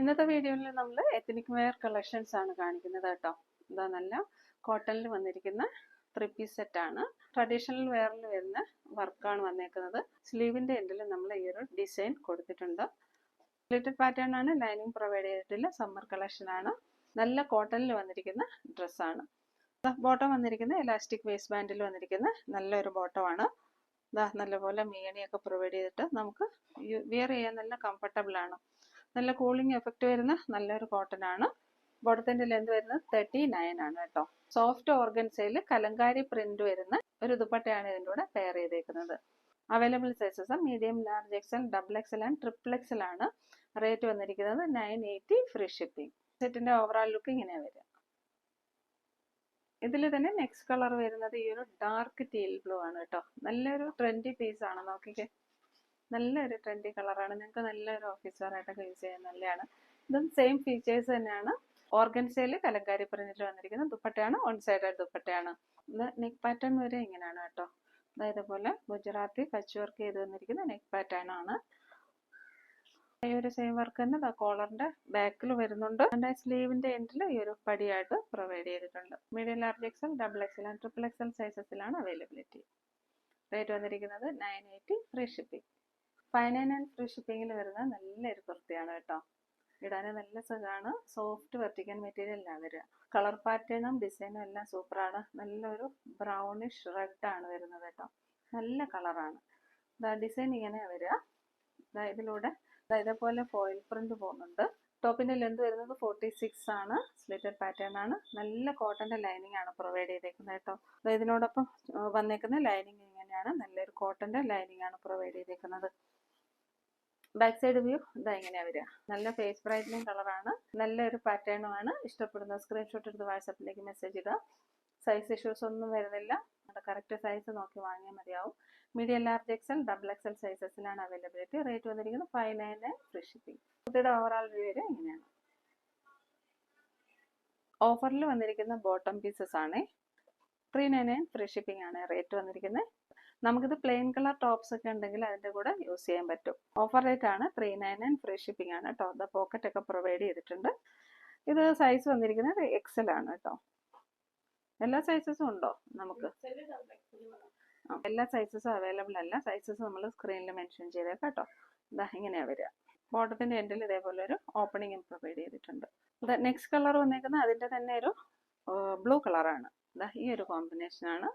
ഇന്നത്തെ വീഡിയോയിൽ നമ്മൾ എത്നിക് വെയർ കളക്ഷൻസ് ആണ് കാണിക്കുന്നത് കേട്ടോ. ഇതാ നല്ല കോട്ടണിൽ വന്നിരിക്കുന്ന ത്രീ പീസ് സെറ്റ് ആണ്. ട്രഡീഷണൽ വെയറിൽ വരുന്ന വർക്കാണ് വന്നേക്കുന്നത്. സ്ലീവിന്റെ എൻഡിൽ നമ്മൾ ഈ ഒരു ഡിസൈൻ കൊടുത്തിട്ടുണ്ട്. പ്ലേറ്റഡ് പാറ്റേൺ ആണ്. ലൈനിങ് പ്രൊവൈഡ് ചെയ്തിട്ടുള്ള സമ്മർ കളക്ഷൻ ആണ്. നല്ല കോട്ടണിൽ വന്നിരിക്കുന്ന ഡ്രസ്സാണ് ബോട്ടം വന്നിരിക്കുന്ന എലാസ്റ്റിക് വേസ്റ്റ് ബാൻഡിൽ വന്നിരിക്കുന്ന നല്ലൊരു ബോട്ടമാണ് ഇതാ നല്ലപോലെ മീണിയൊക്കെ പ്രൊവൈഡ് ചെയ്തിട്ട് നമുക്ക് വിയർ ചെയ്യാൻ നല്ല കംഫർട്ടബിൾ ആണ്. നല്ല കൂളിംഗ് എഫക്റ്റ് വരുന്ന നല്ലൊരു കോട്ടൺ ആണ്. ബോട്ടത്തിന്റെ ലെന്ത് വരുന്നത് തേർട്ടി നയൻ ആണ് കേട്ടോ. സോഫ്റ്റ് ഓർഗൻസയിൽ കലങ്കാരി പ്രിന്റ് വരുന്ന ഒരു ദുപ്പട്ടയാണ് ഇതിന്റെ കൂടെ പെയർ ചെയ്തേക്കുന്നത്. Available sizes medium large XL double XL and triple XL ആണ് റേറ്റ് വന്നിരിക്കുന്നത് നയൻ എയ്റ്റി ഫ്രീ ഷിപ്പിംഗ് സെറ്റിന്റെ ഓവറോൾ ലുക്ക് ഇങ്ങനെ വരിക. ഇതിൽ തന്നെ നെക്സ്റ്റ് കളർ വരുന്നത് ഈ ഒരു ഡാർക്ക് ടീൽ ബ്ലൂ ആണ് കേട്ടോ. നല്ലൊരു ട്രെൻഡി പീസ് ആണ്. നോക്കിക്കേ. നല്ലൊരു ട്രെൻഡി കളറാണ് നിങ്ങൾക്ക് നല്ലൊരു ഓഫീസ് വെയറായിട്ടൊക്കെ യൂസ് ചെയ്യാൻ നല്ലതാണ്. ഇതും സെയിം ഫീച്ചേഴ്സ് തന്നെയാണ്. ഓർഗൻസയിൽ കലങ്കാരി പ്രിന്റിൽ വന്നിരിക്കുന്ന ദുപ്പട്ടയാണ്. വൺ സൈഡഡ് ദുപ്പട്ടയാണ്. ഇത് നെക്ക് പാറ്റേൺ വരെ ഇങ്ങനെയാണ് കേട്ടോ. അതായത് പോലെ ഗുജറാത്തി കച്ച് വർക്ക് ചെയ്ത് വന്നിരിക്കുന്ന നെക്ക് പാറ്റേൺ ആണ്. ഈ ഒരു സെയിം വർക്ക് തന്നെ കോളറിന്റെ ബാക്കിൽ വരുന്നുണ്ട്. അതിന്റെ സ്ലീവിന്റെ എൻഡിൽ ഈ ഒരു പടിയായിട്ട് പ്രൊവൈഡ് ചെയ്തിട്ടുണ്ട്. Medium large XL double XL and triple XL സൈസസിലാണ് availability rate വന്നിരിക്കുന്നത് nine eighty free shipping five nine nine free ഷിപ്പിങ്ങിൽ വരുന്ന നല്ലൊരു കുർത്തിയാണ് കേട്ടോ. ഇടാൻ നല്ല സുഖമാണ് സോഫ്റ്റ് വെർട്ടിക്കൽ മെറ്റീരിയലാണ് വരിക കളർ പാറ്റേണും ഡിസൈനും എല്ലാം സൂപ്പറാണ് നല്ലൊരു ബ്രൗണിഷ് റെഡ് ആണ് വരുന്നത് കേട്ടോ. നല്ല കളറാണ് ഡിസൈൻ ഇങ്ങനെയാണ് വരിക ഇതിലൂടെ ഇതേപോലെ ഫോയിൽ പ്രിന്റ് പോകുന്നുണ്ട്. ടോപ്പിന്റെ ലെന്ത് വരുന്നത് ഫോർട്ടി സിക്സ് ആണ്. സ്ലിറ്റഡ് പാറ്റേൺ ആണ്. നല്ല കോട്ടന്റെ ലൈനിങ് ആണ് പ്രൊവൈഡ് ചെയ്തേക്കുന്നത് കേട്ടോ. ഇതിനോടൊപ്പം വന്നേക്കുന്ന ലൈനിങ് ഇങ്ങനെയാണ്. നല്ലൊരു കോട്ടന്റെ ലൈനിങ് ആണ് പ്രൊവൈഡ് ചെയ്തേക്കുന്നത്. ബാക്ക് സൈഡ് വ്യൂ ഇതാ ഇങ്ങനെയാ വരിക. നല്ല ഫേസ് ബ്രൈറ്റനിങ് കളറാണ് നല്ലൊരു പാറ്റേണും ആണ്. ഇഷ്ടപ്പെടുന്ന സ്ക്രീൻഷോട്ട് എടുത്ത് വാട്സപ്പിലേക്ക് മെസ്സേജ് ഇടുക. സൈസ് ഇഷ്യൂസ് ഒന്നും വരുന്നില്ല. കറക്റ്റ് സൈസ് നോക്കി വാങ്ങിയാൽ മതിയാവും. Medium large XL double XL സൈസസിലാണ് availability rate വന്നിരിക്കുന്നത് five nine nine free shipping കുട്ടിയുടെ ഓവറോൾ വ്യൂ ഇങ്ങനെയാണ്. ഓഫറിൽ വന്നിരിക്കുന്ന ബോട്ടം പീസസ് ആണ്. Three nine nine free shipping ആണ് റേറ്റ് വന്നിരിക്കുന്നത്. നമുക്കിത് പ്ലെയിൻ കളർ ടോപ്സ് ഒക്കെ ഉണ്ടെങ്കിൽ അതിന്റെ കൂടെ യൂസ് ചെയ്യാൻ പറ്റും. ഓഫർ റേറ്റ് ആണ് three nine nine free shipping ആണ് കേട്ടോ ദ പോക്കറ്റ് ഒക്കെ പ്രൊവൈഡ് ചെയ്തിട്ടുണ്ട്. ഇത് സൈസ് വന്നിരിക്കുന്നത് എക്സൽ ആണ് കേട്ടോ എല്ലാ സൈസസും ഉണ്ടോ നമുക്ക്? എല്ലാ സൈസസും അവൈലബിൾ അല്ല. സൈസസ് നമ്മൾ സ്ക്രീനിൽ മെൻഷൻ ചെയ്തേക്കാം കേട്ടോ ഇതാ ഇങ്ങനെയാ വരിക. ബോട്ടത്തിന്റെ എൻഡിൽ ഇതേപോലെ ഒരു ഓപ്പണിംഗ് പ്രൊവൈഡ് ചെയ്തിട്ടുണ്ട്. നെക്സ്റ്റ് കളർ വന്നേക്കുന്നത് അതിന്റെ തന്നെ ഒരു ബ്ലൂ കളറാണ് ഇതാ ഈ ഒരു കോമ്പിനേഷൻ ആണ്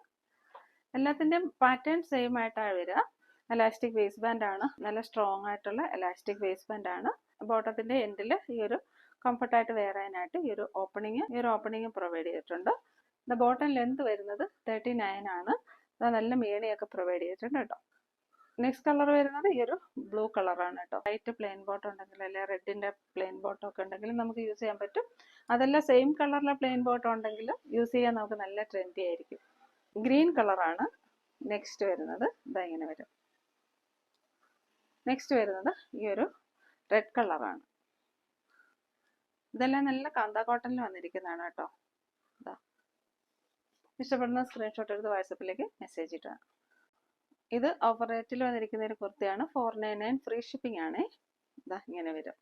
എല്ലാത്തിന്റെയും പാറ്റേൺ സെയിം ആയിട്ടാണ് വരിക. എലാസ്റ്റിക് വേസ് ബാൻഡ് ആണ്. നല്ല സ്ട്രോങ് ആയിട്ടുള്ള എലാസ്റ്റിക് വേസ് ബാൻഡ് ആണ് ബോട്ടത്തിന്റെ എൻഡിൽ ഈ ഒരു കംഫർട്ടായിട്ട് വേറാനായിട്ട് ഈ ഒരു ഓപ്പണിങ് ഈ ഒരു ഓപ്പണിങ് പ്രൊവൈഡ് ചെയ്തിട്ടുണ്ട്. ഇത് ബോട്ടം ലെന്ത് വരുന്നത് തേർട്ടി നയൻ ആണ് നല്ല മേണിയൊക്കെ പ്രൊവൈഡ് ചെയ്തിട്ടുണ്ട് കേട്ടോ. നെക്സ്റ്റ് കളർ വരുന്നത് ഈ ഒരു ബ്ലൂ കളറാണ് കേട്ടോ. വൈറ്റ് പ്ലെയിൻ ബോട്ടം ഉണ്ടെങ്കിൽ അല്ലെങ്കിൽ റെഡിന്റെ പ്ലെയിൻ ബോട്ടം ഒക്കെ ഉണ്ടെങ്കിൽ നമുക്ക് യൂസ് ചെയ്യാൻ പറ്റും. അതെല്ലാം സെയിം കളറിലെ പ്ലെയിൻ ബോട്ട് ഉണ്ടെങ്കിലും യൂസ് ചെയ്യാൻ നമുക്ക് നല്ല ട്രെൻഡി ആയിരിക്കും. ഗ്രീൻ കളറാണ് നെക്സ്റ്റ് വരുന്നത്. ഇതാ ഇങ്ങനെ വരും. നെക്സ്റ്റ് വരുന്നത് ഈ ഒരു റെഡ് കളറാണ്. ഇതെല്ലാം നല്ല കാന്ത കോട്ടണിൽ വന്നിരിക്കുന്നതാണ് കേട്ടോ. ഇതാ ഇഷ്ടപ്പെടുന്ന സ്ക്രീൻഷോട്ട് എടുത്ത് വാട്സപ്പിലേക്ക് മെസ്സേജ് ഇടുക. ഇത് ഓഫർ റേറ്റിൽ വന്നിരിക്കുന്ന ഒരു കുർത്തിയാണ്. Four nine nine free shipping ആണേ. ഇതാ ഇങ്ങനെ വരും.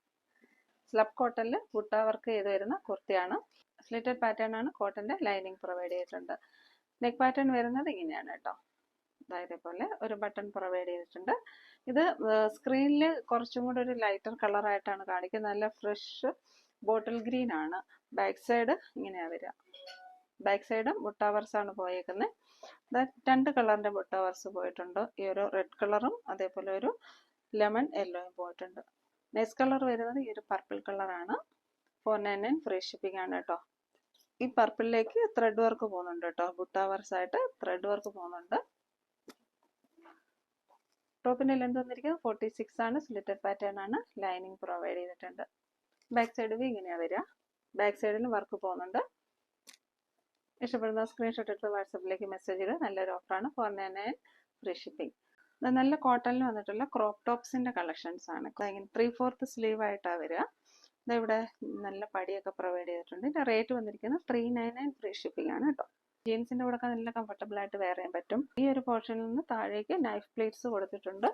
സ്ലബ് കോട്ടണിൽ ബുട്ട വർക്ക് ചെയ്ത് വരുന്ന കുർത്തിയാണ്. സ്ലിറ്റഡ് പാറ്റേൺ ആണ് കോട്ടന്റെ ലൈനിങ് പ്രൊവൈഡ് ചെയ്തിട്ടുണ്ട്. നെക്ക് പാറ്റേൺ വരുന്നത് ഇങ്ങനെയാണ് കേട്ടോ. ഇതേപോലെ ഒരു ബട്ടൺ പ്രൊവൈഡ് ചെയ്തിട്ടുണ്ട്. ഇത് സ്ക്രീനിൽ കുറച്ചും കൂടെ ഒരു ലൈറ്റർ കളറായിട്ടാണ് കാണിക്കുന്നത്. നല്ല ഫ്രഷ് ബോട്ടിൽ ഗ്രീൻ ആണ്. ബാക്ക് സൈഡ് ഇങ്ങനെയാണ് വരിക. ബാക്ക് സൈഡും ആണ് പോയേക്കുന്നത് രണ്ട് കളറിന്റെ ബുട്ടാവർസ് പോയിട്ടുണ്ട്. ഈ ഒരു റെഡ് കളറും അതേപോലെ ഒരു ലെമൺ യെല്ലോയും പോയിട്ടുണ്ട്. നെക്സ്റ്റ് കളർ വരുന്നത് ഈ ഒരു പർപ്പിൾ കളറാണ് four nine nine free shipping ആണ് കേട്ടോ. ഈ പർപ്പിളിലേക്ക് ത്രെഡ് വർക്ക് പോകുന്നുണ്ട് കേട്ടോ. ബുട്ടാവർസ് ആയിട്ട് ത്രെഡ് വർക്ക് പോകുന്നുണ്ട്. ടോപ്പിന്റെ ലെന്ത് വന്നിരിക്കുന്നത് ഫോർട്ടി സിക്സ് ആണ്. സ്ലിറ്റഡ് പാറ്റേൺ ആണ്. ലൈനിങ് പ്രൊവൈഡ് ചെയ്തിട്ടുണ്ട്. ബാക്ക് സൈഡ് വി ഇങ്ങനെയാ വരിക. ബാക്ക് സൈഡിൽ വർക്ക് പോകുന്നുണ്ട്. ഇഷ്ടപ്പെടുന്ന സ്ക്രീൻഷോട്ട് എടുത്ത് വാട്സപ്പിലേക്ക് മെസ്സേജ് ഇടുക നല്ലൊരു ഓഫറാണ് four nine nine free shipping നല്ല കോട്ടണിൽ വന്നിട്ടുള്ള ക്രോപ്പ് ടോപ്സിന്റെ കളക്ഷൻസ് ആണ്. ത്രീ ഫോർത്ത് സ്ലീവ് ആയിട്ടാണ് വരിക. ഇവിടെ നല്ല പടിയൊക്കെ പ്രൊവൈഡ് ചെയ്തിട്ടുണ്ട്. ഇതിന്റെ റേറ്റ് വന്നിരിക്കുന്നത് three nine nine free shipping ആണ് കേട്ടോ ജീൻസിന്റെ കൂടെ നല്ല കംഫർട്ടബിൾ ആയിട്ട് വെയർ ചെയ്യാൻ പറ്റും. ഈ ഒരു പോർഷനിൽ നിന്ന് താഴേക്ക് നൈഫ് പ്ലേറ്റ്സ് കൊടുത്തിട്ടുണ്ട്.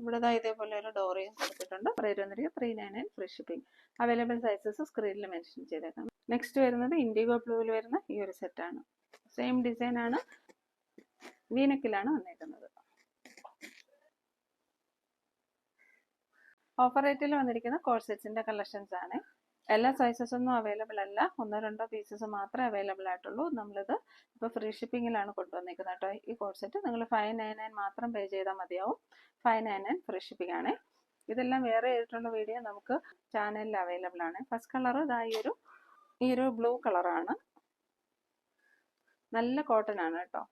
ഇവിടെ ഇതേപോലെ ഒരു ഡോറിയും കൊടുത്തിട്ടുണ്ട്. റേറ്റ് വന്നിരിക്കുന്നത് three nine nine free shipping available sizes സ്ക്രീനിൽ മെൻഷൻ ചെയ്തേക്കാം. നെക്സ്റ്റ് വരുന്നത് ഇൻഡിഗോ ബ്ലൂവിൽ വരുന്ന ഈ ഒരു സെറ്റാണ് സെയിം ഡിസൈൻ ആണ്. വീനക്കിലാണ് വന്നേക്കുന്നത്. ഓഫർ റേറ്റിൽ വന്നിരിക്കുന്ന കോഴ്സെറ്റ്സിന്റെ കളക്ഷൻസ് ആണ്. എല്ലാ സൈസസ് ഒന്നും അവൈലബിൾ അല്ല. ഒന്നോ രണ്ടോ പീസസ് മാത്രമേ അവൈലബിൾ ആയിട്ടുള്ളൂ. നമ്മളിത് ഇപ്പോൾ ഫ്രീ ഷിപ്പിങ്ങിലാണ് കൊണ്ടുവന്നിരിക്കുന്നത് കേട്ടോ. ഈ കോഴ്സെറ്റ് നിങ്ങൾ ഫൈവ് നയൻ നയൻ മാത്രം പേ ചെയ്താൽ മതിയാവും. Five nine nine free shipping ആണ്. ഇതെല്ലാം വേറെ ചെയ്തിട്ടുള്ള വീഡിയോ നമുക്ക് ചാനലിൽ അവൈലബിൾ ആണ്. ഫസ്റ്റ് കളർ ഇതാ ഈ ഒരു ഈ ഒരു ബ്ലൂ കളറാണ് നല്ല കോട്ടൺ ആണ് കേട്ടോ.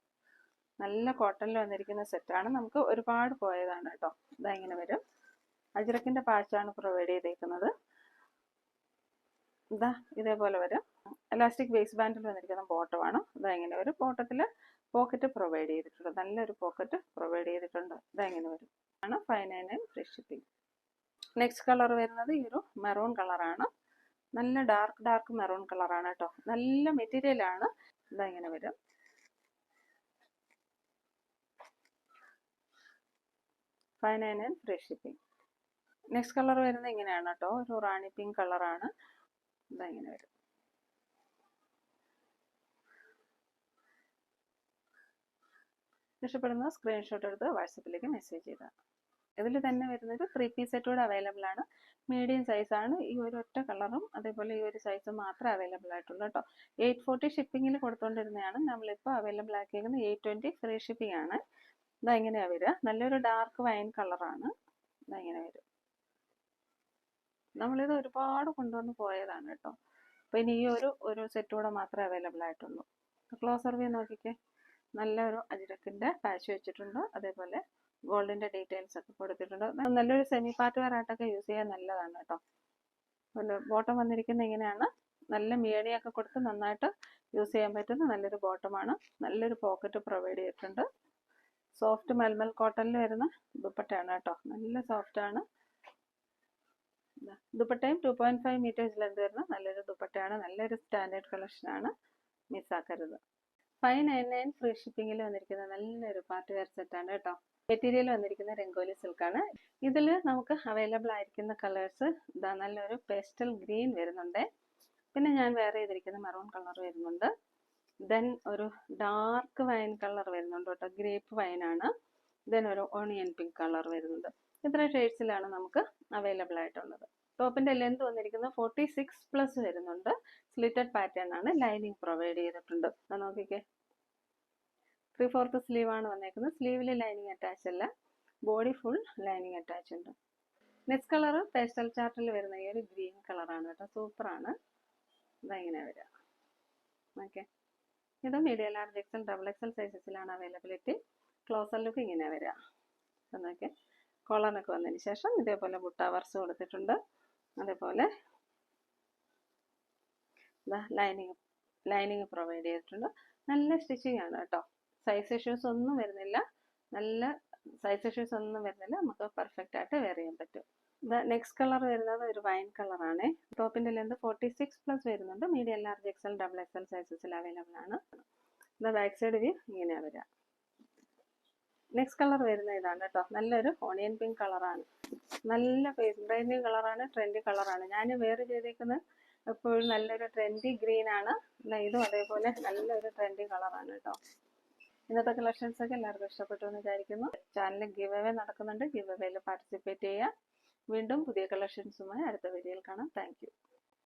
നല്ല കോട്ടണിൽ വന്നിരിക്കുന്ന സെറ്റാണ് നമുക്ക് ഒരുപാട് പോയതാണ് കേട്ടോ. ഇതാ ഇങ്ങനെ വരും. അജ്രക്കിന്റെ പാച്ചാണ് പ്രൊവൈഡ് ചെയ്തേക്കുന്നത്. ഇതാ ഇതേപോലെ വരും. എലാസ്റ്റിക് വേസ്റ്റ് ബാൻഡിൽ വന്നിരിക്കുന്ന ബോട്ടമാണ് ഇതാ ഇങ്ങനെ വരും ബോട്ടത്തിൽ പോക്കറ്റ് പ്രൊവൈഡ് ചെയ്തിട്ടുണ്ട്. നല്ലൊരു പോക്കറ്റ് പ്രൊവൈഡ് ചെയ്തിട്ടുണ്ട്. ഇതാ ഇങ്ങനെ വരും. ആണ് five nine nine free shipping next colour വരുന്നത് ഈ ഒരു മെറൂൺ കളറാണ് നല്ല ഡാർക്ക് ഡാർക്ക് മെറൂൺ കളറാണ് കേട്ടോ നല്ല മെറ്റീരിയൽ ആണ്. ഇതാ ഇങ്ങനെ വരും. Five nine nine free shipping next colour വരുന്നത് ഇങ്ങനെയാണ് കേട്ടോ ഒരു റാണി പിങ്ക് കളറാണ് ഇതാ ഇങ്ങനെ വരും. ഇഷ്ടപ്പെടുന്ന സ്ക്രീൻഷോട്ട് എടുത്ത് വാട്സപ്പിലേക്ക് മെസ്സേജ് ചെയ്താൽ ഇതിൽ തന്നെ വരുന്നത് ത്രീ പീസ് സെറ്റ് കൂടെ അവൈലബിൾ ആണ്. മീഡിയം സൈസാണ് ഈ ഒരു ഒറ്റ കളറും അതേപോലെ ഈ ഒരു സൈസും മാത്രമേ അവൈലബിൾ ആയിട്ടുള്ളൂ കേട്ടോ. എയ്റ്റ് ഫോർട്ടി ഷിപ്പിങ്ങിൽ കൊടുത്തുകൊണ്ടിരുന്നതാണ് നമ്മളിപ്പോൾ അവൈലബിൾ ആക്കിയിരിക്കുന്നത് എയ്റ്റ് ട്വന്റി ഫ്രീ ഷിപ്പിംഗ് ആണ്. ഇതാ ഇങ്ങനെയാണ് വരിക. നല്ലൊരു ഡാർക്ക് വൈൻ കളറാണ് ഇതാ ഇങ്ങനെ വരും. നമ്മളിത് ഒരുപാട് കൊണ്ടുവന്ന് പോയതാണ് കേട്ടോ. അപ്പോൾ ഇനി ഈ ഒരു ഒരു സെറ്റ് കൂടെ മാത്രമേ അവൈലബിൾ ആയിട്ടുള്ളൂ. ക്ലോസർ വ്യൂ നോക്കിക്കേ. നല്ലൊരു അജിരക്കിന്റെ പാച്ച് വെച്ചിട്ടുണ്ട്. അതേപോലെ ഗോൾഡിന്റെ ഡീറ്റെയിൽസ് ഒക്കെ കൊടുത്തിട്ടുണ്ട്. നല്ലൊരു സെമി പാർട്ട് വെയർ ആയിട്ടൊക്കെ യൂസ് ചെയ്യാൻ നല്ലതാണ് കേട്ടോ. പിന്നെ ബോട്ടം വന്നിരിക്കുന്നത് ഇങ്ങനെയാണ്. നല്ല മീഡിയൊക്കെ കൊടുത്ത് നന്നായിട്ട് യൂസ് ചെയ്യാൻ പറ്റുന്ന നല്ലൊരു ബോട്ടമാണ് നല്ലൊരു പോക്കറ്റ് പ്രൊവൈഡ് ചെയ്തിട്ടുണ്ട്. സോഫ്റ്റ് മൽമൽ കോട്ടണിൽ വരുന്ന ദുപ്പട്ടയാണ് കേട്ടോ. നല്ല സോഫ്റ്റാണ് ദുപ്പട്ടയും two point five metres length വരുന്ന നല്ലൊരു ദുപ്പട്ടയാണ് നല്ലൊരു സ്റ്റാൻഡേർഡ് കളക്ഷനാണ് മിസ്സാക്കരുത് ഫൈവ് നയൻ നയൻ ഫ്രീ ഷിപ്പിംഗിൽ വന്നിരിക്കുന്ന നല്ലൊരു പാർട്ടി വെയർ സെറ്റാണ് കേട്ടോ. മെറ്റീരിയൽ വന്നിരിക്കുന്ന രംഗോലി സിൽക്കാണ് ഇതിൽ നമുക്ക് അവൈലബിൾ ആയിരിക്കുന്ന കളേഴ്സ് ഇതാ നല്ലൊരു പേസ്റ്റൽ ഗ്രീൻ വരുന്നുണ്ട്. പിന്നെ ഞാൻ വേറെ ചെയ്തിരിക്കുന്ന മെറൂൺ കളർ വരുന്നുണ്ട്. ദെൻ ഒരു ഡാർക്ക് വൈൻ കളർ വരുന്നുണ്ട് കേട്ടോ ഗ്രേപ്പ് വൈനാണ് ദെൻ ഒരു ഓണിയൻ പിങ്ക് കളർ വരുന്നുണ്ട് ഇത്ര ഷെയ്ഡ്സിലാണ് നമുക്ക് അവൈലബിൾ ആയിട്ടുള്ളത്. ടോപ്പിന്റെ ലെന്ത് വന്നിരിക്കുന്നത് ഫോർട്ടി സിക്സ് പ്ലസ് വരുന്നുണ്ട്. സ്ലിറ്റഡ് പാറ്റേൺ ആണ് ലൈനിങ് പ്രൊവൈഡ് ചെയ്തിട്ടുണ്ട്. നോക്കിക്കേ. ത്രീ ഫോർത്ത് സ്ലീവ് ആണ് വന്നേക്കുന്നത്. സ്ലീവിൽ ലൈനിങ് അറ്റാച്ച് അല്ല. ബോഡി ഫുൾ ലൈനിങ് അറ്റാച്ച് ഉണ്ട്. നെക്സ്റ്റ് കളർ പേസ്റ്റൽ ചാർട്ടിൽ വരുന്ന ഈ ഒരു ഗ്രീൻ കളറാണ് കേട്ടോ. സൂപ്പറാണ് ഇതെങ്ങനെ വരിക ഓക്കെ ഇത് medium large XL double XL സൈസസിലാണ് availability closer look ഇങ്ങനെ വരിക എന്നൊക്കെ കോളറിനൊക്കെ വന്നതിന് ശേഷം ഇതേപോലെ ബുട്ട വർസ് കൊടുത്തിട്ടുണ്ട്. അതേപോലെ ലൈനിങ് ലൈനിങ് പ്രൊവൈഡ് ചെയ്തിട്ടുണ്ട്. നല്ല സ്റ്റിച്ചിങ് ആണ് കേട്ടോ. സൈസ് ഇഷ്യൂസ് ഒന്നും വരുന്നില്ല. നല്ല സൈസ് ഇഷ്യൂസ് ഒന്നും വരുന്നില്ല. നമുക്ക് പെർഫെക്റ്റ് ആയിട്ട് വെയർ ചെയ്യാൻ പറ്റും. നെക്സ്റ്റ് കളർ വരുന്നത് ഒരു വൈൻ കളറാണ് ടോപ്പിന്റെ ലെന്ത് ഫോർട്ടി സിക്സ് പ്ലസ് വരുന്നുണ്ട്. Medium large XL double XL സൈസസിൽ available ആണ്. ബാക്ക് സൈഡ് വ്യൂ ഇങ്ങനെയാണ് വരിക നെക്സ്റ്റ് കളർ വരുന്ന ഇതാണ് കേട്ടോ. നല്ലൊരു ഓണിയൻ പിങ്ക് കളറാണ് നല്ല ബ്രൈൻഡ് കളറാണ് ട്രെൻഡി കളറാണ് ഞാൻ വേറെ ചെയ്തേക്കുന്നത് എപ്പോഴും നല്ലൊരു ട്രെൻഡി ഗ്രീൻ ആണ്. ഇതും അതേപോലെ നല്ലൊരു ട്രെൻഡി കളറാണ് കേട്ടോ. ഇന്നത്തെ കളക്ഷൻസ് ഒക്കെ എല്ലാവർക്കും ഇഷ്ടപ്പെട്ടു എന്ന് വിചാരിക്കുന്നു. ചാനലിൽ ഗിവ് അവേ നടക്കുന്നുണ്ട്. ഗിവ് അവേയിൽ പാർട്ടിസിപ്പേറ്റ് ചെയ്യുക വീണ്ടും പുതിയ കളക്ഷൻസുമായി അടുത്ത വീഡിയോയിൽ കാണാം. താങ്ക്